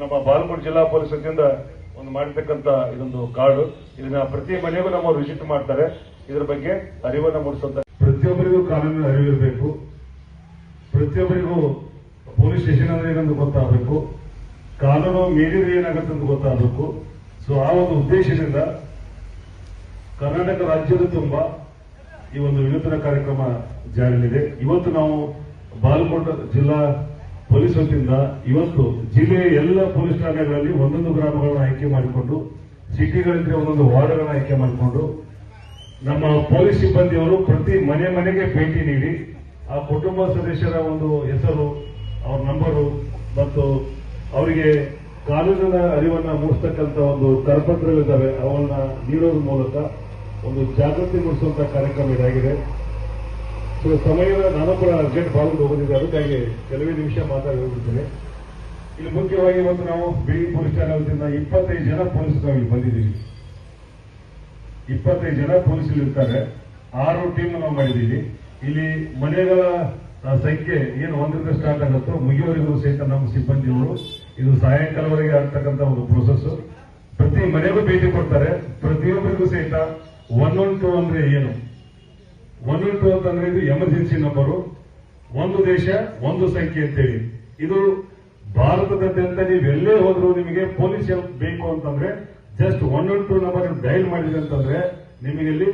ನಮ್ಮ ಬಾಲ್ಕೋಟ್ ಜಿಲ್ಲಾ ಪೊಲೀಸ್ ವತಿಯಿಂದ ಒಂದು ಮಾಡಿರ್ತಕ್ಕಂಥ ಇದೊಂದು ಕಾರ್ಡು ಇದನ್ನ ಪ್ರತಿ ಮನೆಗೂ ನಮ್ಮ ವಿಸಿಟ್ ಮಾಡ್ತಾರೆ. ಇದ್ರ ಬಗ್ಗೆ ಅರಿವನ್ನ ಮೂಡಿಸುವಂತ ಪ್ರತಿಯೊಬ್ಬರಿಗೂ ಕಾನೂನಿನ ಅರಿವಿರಬೇಕು. ಪ್ರತಿಯೊಬ್ಬರಿಗೂ ಪೊಲೀಸ್ ಸ್ಟೇಷನ್ ಅಂದ್ರೆ ಏನಂತ ಗೊತ್ತಾಗಬೇಕು. ಕಾನೂನು ಮೀರಿದ್ರೆ ಏನಾಗುತ್ತೆ ಅಂತ ಗೊತ್ತಾಗಬೇಕು. ಸೊ ಆ ಒಂದು ಉದ್ದೇಶದಿಂದ ಕರ್ನಾಟಕ ರಾಜ್ಯದ ತುಂಬ ಈ ಒಂದು ವಿನೂತನ ಕಾರ್ಯಕ್ರಮ ಜಾರಿಯಲ್ಲಿದೆ. ಇವತ್ತು ನಾವು ಬಾಲ್ಕೋಟ್ ಜಿಲ್ಲಾ ಪೊಲೀಸ್ ವತಿಯಿಂದ ಇವತ್ತು ಜಿಲ್ಲೆಯ ಎಲ್ಲ ಪೊಲೀಸ್ ಠಾಣೆಗಳಲ್ಲಿ ಒಂದೊಂದು ಗ್ರಾಮಗಳನ್ನು ಆಯ್ಕೆ ಮಾಡಿಕೊಂಡು ಸಿಟಿಗಳಿದ್ರೆ ಒಂದೊಂದು ವಾರ್ಡ್ಗಳನ್ನು ಆಯ್ಕೆ ಮಾಡಿಕೊಂಡು, ನಮ್ಮ ಪೊಲೀಸ್ ಸಿಬ್ಬಂದಿಯವರು ಪ್ರತಿ ಮನೆ ಮನೆಗೆ ಭೇಟಿ ನೀಡಿ, ಆ ಕುಟುಂಬ ಸದಸ್ಯರ ಒಂದು ಹೆಸರು, ಅವ್ರ ನಂಬರು ಮತ್ತು ಅವರಿಗೆ ಕಾನೂನಿನ ಅರಿವನ್ನ ಮೂಡಿಸ್ತಕ್ಕಂಥ ಒಂದು ಕರಪತ್ರಗಳಿದ್ದಾವೆ ಅವನ್ನ ನೀಡೋದ್ರ ಮೂಲಕ ಒಂದು ಜಾಗೃತಿ ಮೂಡಿಸುವಂತಹ ಕಾರ್ಯಕ್ರಮ ಇದಾಗಿದೆ. ಸೊ ಸಮಯದ ನಾನು ಕೂಡ ಅರ್ಜೆಂಟ್ ಪಾಲ್ಗೊಂಡು ಹೋಗೋದಿದೆ ಅದಕ್ಕಾಗಿ ಕೆಲವೇ ನಿಮಿಷ ಮಾತಾಡಿ ಹೋಗಿದ್ದೇನೆ ಇಲ್ಲಿ ಮುಖ್ಯವಾಗಿ ಇವತ್ತು ನಾವು ಬಿಳಿ ಪೊಲೀಸ್ ಠಾಣೆ ವತಿಯಿಂದ ಇಪ್ಪತ್ತೈದು ಜನ ಪೊಲೀಸ್ ನಾವು ಇಲ್ಲಿ ಬಂದಿದ್ದೀವಿ. ಇಪ್ಪತ್ತೈದು ಜನ ಪೊಲೀಸರು ಇರ್ತಾರೆ. ಆರು ಟೀಮ್ ನಾವು ಮಾಡಿದ್ದೀವಿ. ಇಲ್ಲಿ ಮನೆಗಳ ಸಂಖ್ಯೆ ಏನು ಒಂದರಿಂದ ಸ್ಟಾರ್ಟ್ ಆಗುತ್ತೋ ಮುಗಿಯೋರಿಗೂ ಸಹಿತ ನಮ್ಮ ಸಿಬ್ಬಂದಿಗಳು ಇದು ಸಾಯಂಕಾಲವರೆಗೆ ಆಗ್ತಕ್ಕಂಥ ಒಂದು ಪ್ರೊಸೆಸ್ ಪ್ರತಿ ಮನೆಗೂ ಭೇಟಿ ಕೊಡ್ತಾರೆ. ಪ್ರತಿಯೊಬ್ಬರಿಗೂ ಸಹಿತ ಒನ್ ಒನ್ ಟು ಅಂದ್ರೆ ಏನು? ಒನ್ ಒನ್ ಟು ಅಂತಂದ್ರೆ ಇದು ಎಮರ್ಜೆನ್ಸಿ ನಂಬರು ಒಂದು ದೇಶ, ಒಂದು ಸಂಖ್ಯೆ ಅಂತೇಳಿ. ಇದು ಭಾರತದಾದ್ಯಂತ ನೀವೆಲ್ಲೇ ಹೋದ್ರು ನಿಮಗೆ ಪೊಲೀಸ್ ಹೆಲ್ಪ್ ಬೇಕು ಅಂತಂದ್ರೆ just one one two number dial ಮಾಡಿದೆ ಅಂತಂದ್ರೆ ನಿಮಗೆ ಇಲ್ಲಿ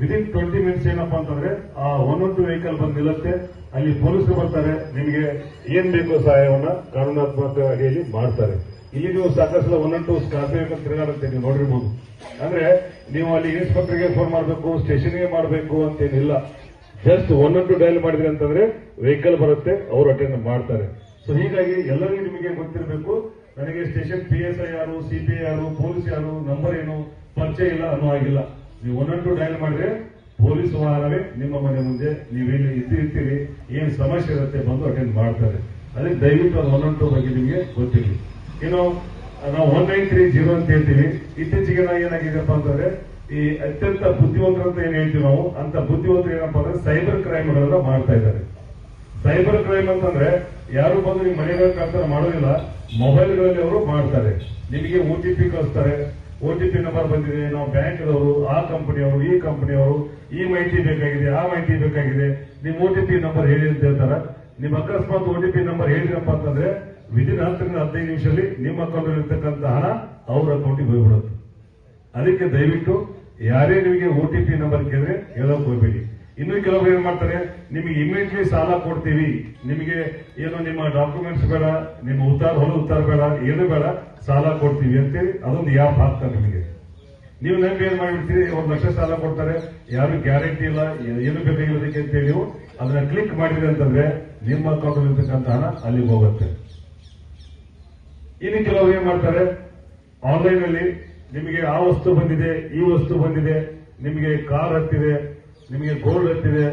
ವಿದಿನ್ ಟ್ವೆಂಟಿ ಮಿನಿಟ್ಸ್ ಏನಪ್ಪಾ ಅಂತಂದ್ರೆ ಆ ಒನ್ ಒನ್ ಟು ವೆಹಿಕಲ್ ಬಂದು ನಿಲ್ಲುತ್ತೆ. ಅಲ್ಲಿ ಪೊಲೀಸರು ಬರ್ತಾರೆ, ನಿಮಗೆ ಏನ್ ಬೇಕೋ ಸಹಾಯವನ್ನು ಕಾನೂನಾತ್ಮಕವಾಗಿ ಮಾಡ್ತಾರೆ. ಇಲ್ಲಿ ನೀವು ಸಾಕಷ್ಟು ಒನ್ ಅಂಡ್ ಟು ಸ್ಕಾರ್ಪಿಯೋ ತಿರುಗಾಡುತ್ತೆ, ನೀವು ನೋಡಿರ್ಬೋದು. ಅಂದ್ರೆ ನೀವು ಅಲ್ಲಿ ಇನ್ಸ್ಪೆಕ್ಟರ್ಗೆ ಫೋನ್ ಮಾಡಬೇಕು ಸ್ಟೇಷನ್ಗೆ ಮಾಡಬೇಕು ಅಂತೇನಿಲ್ಲ. Just one and two dial ಮಾಡಿದ್ರಿ ಅಂತಂದ್ರೆ ವೆಹಿಕಲ್ ಬರುತ್ತೆ, ಅವರು ಅಟೆಂಡ್ ಮಾಡ್ತಾರೆ. ಸೊ ಹೀಗಾಗಿ ಎಲ್ಲರಿಗೂ ನಿಮಗೆ ಗೊತ್ತಿರಬೇಕು, ನನಗೆ ಸ್ಟೇಷನ್ ಪಿ ಎಸ್ ಐ ಯಾರು ಸಿಪಿಐ ಯಾರು ಪೊಲೀಸ್ ಯಾರು ನಂಬರ್ ಏನು, ಪರಿಚಯ ಇಲ್ಲ ಅನ್ನೋ ಆಗಿಲ್ಲ ನೀವು ಒನ್ ಅಂಡ್ ಟು ಡಯಲ್ ಮಾಡಿದ್ರೆ ಪೊಲೀಸ್ ವಾಹನವೇ ನಿಮ್ಮ ಮನೆ ಮುಂದೆ, ನೀವೇನು ಇದ್ದಿರ್ತೀರಿ, ಏನು ಸಮಸ್ಯೆ ಇರುತ್ತೆ ಬಂದು ಅಟೆಂಡ್ ಮಾಡ್ತಾರೆ. ಅದಕ್ಕೆ ದಯವಿಟ್ಟು ಅದು ಒನ್ ಅಂಡ್ ಟು ಬಗ್ಗೆ ನಿಮಗೆ ಗೊತ್ತಿರಲಿ. ಇನ್ನು ನಾವು ಒನ್ ನೈನ್ ತ್ರೀ ಜೀರೋ ಅಂತ ಹೇಳ್ತೀವಿ. ಇತ್ತೀಚೆಗೆ ನಾವು ಏನಾಗಿದೆಪ್ಪ ಅಂತಂದ್ರೆ, ಈ ಅತ್ಯಂತ ಬುದ್ಧಿವಂತರ ಅಂತ ಏನ್ ಹೇಳ್ತೀವಿ ನಾವು, ಅಂತ ಬುದ್ಧಿವಂತರು ಏನಪ್ಪ ಅಂದ್ರೆ ಸೈಬರ್ ಕ್ರೈಮ್ಗಳನ್ನ ಮಾಡ್ತಾ ಇದ್ದಾರೆ. ಸೈಬರ್ ಕ್ರೈಮ್ ಅಂತಂದ್ರೆ, ಯಾರು ಬಂದು ನಿಮ್ಮ ಮನೆಗಳ ಕಳ್ತನ ಮಾಡೋದಿಲ್ಲ ಮೊಬೈಲ್ಗಳಲ್ಲಿ ಅವರು ಮಾಡ್ತಾರೆ. ನಿಮಗೆ ಒ ಟಿ ಪಿ ಕಳಿಸ್ತಾರೆ. ಒ ಟಿ ಪಿ ನಂಬರ್ ಬಂದಿದೆ, ನಾವು ಬ್ಯಾಂಕ್ದವರು, ಆ ಕಂಪನಿಯವರು ಈ ಕಂಪನಿಯವರು ಈ ಮಾಹಿತಿ ಬೇಕಾಗಿದೆ, ಆ ಮಾಹಿತಿ ಬೇಕಾಗಿದೆ. ನಿಮ್ ಒ ಟಿ ಪಿ ನಂಬರ್ ಹೇಳಿ ಅಂತ ಹೇಳ್ತಾರೆ. ನಿಮ್ ಅಕಸ್ಮಾತ್ ಒ ಟಿ ಪಿ ನಂಬರ್ ಹೇಳಿದ್ರಪ್ಪ ಅಂತಂದ್ರೆ ವಿದಿನ್ ಹತ್ತರಿಂದ ಹದಿನೈದು ನಿಮಿಷದಲ್ಲಿ ನಿಮ್ಮ ಅಕೌಂಟ್ ಇರತಕ್ಕಂತ ಹಣ ಅವ್ರ ಅಕೌಂಟಿಗೆ ಹೋಗ್ಬಿಡುತ್ತೆ. ಅದಕ್ಕೆ ದಯವಿಟ್ಟು ಯಾರೇ ನಿಮಗೆ ಒ ಟಿ ಪಿ ನಂಬರ್ ಕೇಳಿದ್ರೆ ಹೇಳೋಕೆ ಹೋಗ್ಬೇಡಿ. ಇನ್ನು ಕೆಲವರು ಏನ್ ಮಾಡ್ತಾರೆ, ನಿಮಗೆ ಇಮಿಡಿಯೇಟ್ಲಿ ಸಾಲ ಕೊಡ್ತೀವಿ. ನಿಮಗೆ ಏನು ನಿಮ್ಮ ಡಾಕ್ಯುಮೆಂಟ್ಸ್ ಬೇಡ, ನಿಮ್ಮ ಉತ್ತಾರ, ಹೊಲ ಉತ್ತಾರ ಬೇಡ, ಏನು ಬೇಡ, ಸಾಲ ಕೊಡ್ತೀವಿ ಅಂತೇಳಿ ಅದೊಂದು ಯಾಪ್ ಹಾಕ್ತಾರೆ ನಿಮಗೆ. ನೀವು ನಂಗೆ ಏನ್ ಮಾಡಿಬಿಡ್ತೀರಿ, ಒಂದು ಲಕ್ಷ ಸಾಲ ಕೊಡ್ತಾರೆ, ಯಾರು ಗ್ಯಾರಂಟಿ ಇಲ್ಲ ಏನು ಬೇಕಾಗಿರೋದಕ್ಕೆ ಅಂತೇಳಿ ನೀವು ಅದನ್ನ ಕ್ಲಿಕ್ ಮಾಡಿದ್ರಿ ಅಂತಂದ್ರೆ ನಿಮ್ಮ ಅಕೌಂಟ್ ಇರ್ತಕ್ಕಂಥ ಹಣ ಅಲ್ಲಿಗೆ ಹೋಗುತ್ತೆ. ಇನ್ನು ಕೆಲವರು ಏನ್ ಮಾಡ್ತಾರೆ? ಆನ್ಲೈನ್ ಅಲ್ಲಿ ನಿಮಗೆ ಆ ವಸ್ತು ಬಂದಿದೆ, ಈ ವಸ್ತು ಬಂದಿದೆ, ನಿಮಗೆ ಕಾರ್ ಹತ್ತಿದೆ, ನಿಮಗೆ ಗೋಲ್ಡ್ ಹತ್ತಿದೆ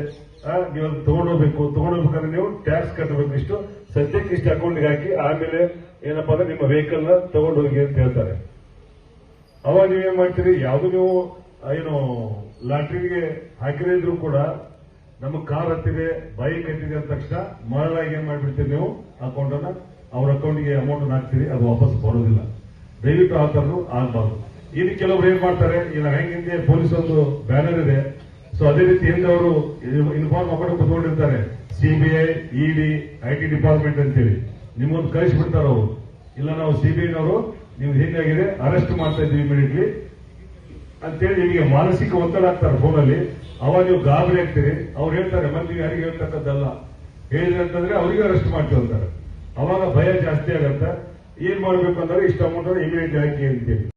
ನೀವು ಅದು ತಗೊಂಡೋಗ್ಬೇಕು. ತಗೊಂಡೋಗ್ಬೇಕಂದ್ರೆ ನೀವು ಟ್ಯಾಕ್ಸ್ ಕಟ್ಟಬೇಕು ಇಷ್ಟು. ಸದ್ಯಕ್ಕೆ ಇಷ್ಟು ಅಕೌಂಟ್ಗೆ ಹಾಕಿ, ಆಮೇಲೆ ಏನಪ್ಪಾ ಅಂದ್ರೆ ನಿಮ್ಮ ವೆಹಿಕಲ್ನ ತಗೊಂಡೋಗಿ ಅಂತ ಹೇಳ್ತಾರೆ. ಅವಾಗ ನೀವೇನ್ ಮಾಡ್ತೀರಿ? ಯಾವ್ದು ನೀವು ಏನು ಲಾಟ್ರಿಗೆ ಹಾಕಿರಿದ್ರು ಕೂಡ ನಮ್ಮ ಕಾರ್ ಹತ್ತಿದೆ ಬೈಕ್ ಹತ್ತಿದೆ ಅಂದ ತಕ್ಷಣ ಮರಳಾಗಿ ಏನ್ ಮಾಡ್ಬಿಡ್ತೀರಿ ನೀವು? ಅಕೌಂಟ್ ಅನ್ನ ಅವ್ರ ಅಕೌಂಟ್ಗೆ ಅಮೌಂಟ್ ಹಾಕ್ತೀವಿ ಅದು ವಾಪಸ್ ಬರೋದಿಲ್ಲ. ದಯವಿಟ್ಟು ಆ ಥರದ್ದು ಆಗಬಾರ್ದು. ಇನ್ನು ಕೆಲವರು ಏನ್ ಮಾಡ್ತಾರೆ ಈಗ ಹೆಂಗೆ ಪೊಲೀಸ್ ಒಂದು ಬ್ಯಾನರ್ ಇದೆ. ಸೊ ಅದೇ ರೀತಿ ಹಿಂದೆ ಅವರು inform account ಕುತ್ಕೊಂಡಿರ್ತಾರೆ. CBI ED I T department ಅಂತೇಳಿ. ನಿಮ್ಮೊಂದು ಕಳಿಸ್ಬಿಡ್ತಾರೆ ಅವರು. ಇಲ್ಲ, ನಾವು ಸಿಬಿಐನವರು ನೀವು ಹೇಗಾಗಿದೆ ಅರೆಸ್ಟ್ ಮಾಡ್ತಾ ಇದ್ದೀವಿ ಇಮಿಡಿಯೇಟ್ಲಿ ಅಂತೇಳಿ ನಿಮಗೆ ಮಾನಸಿಕ ಒತ್ತಡ ಆಗ್ತಾರೆ ಫೋನಲ್ಲಿ ಅವಾಗ ನೀವು ಗಾಬರಿ ಆಗ್ತೀರಿ. ಅವ್ರು ಹೇಳ್ತಾರೆ ಮತ್ತೆ ನೀವು ಯಾರಿಗೆ ಹೇಳ್ತಕ್ಕದ್ದಲ್ಲ ಹೇಳಿದ್ರೆ ಅಂತಂದ್ರೆ ಅವರಿಗೆ ಅರೆಸ್ಟ್ ಮಾಡ್ತೀವಿ ಅಂತಾರೆ. ಅವಾಗ ಭಯ ಜಾಸ್ತಿ ಆಗತ್ತೆ. ಏನ್ ಮಾಡ್ಬೇಕು ಅಂದ್ರೆ ಇಷ್ಟ ಅಮೌಂಟ್ ಇಮಿಡಿಯೇಟ್ ಹಾಕಿ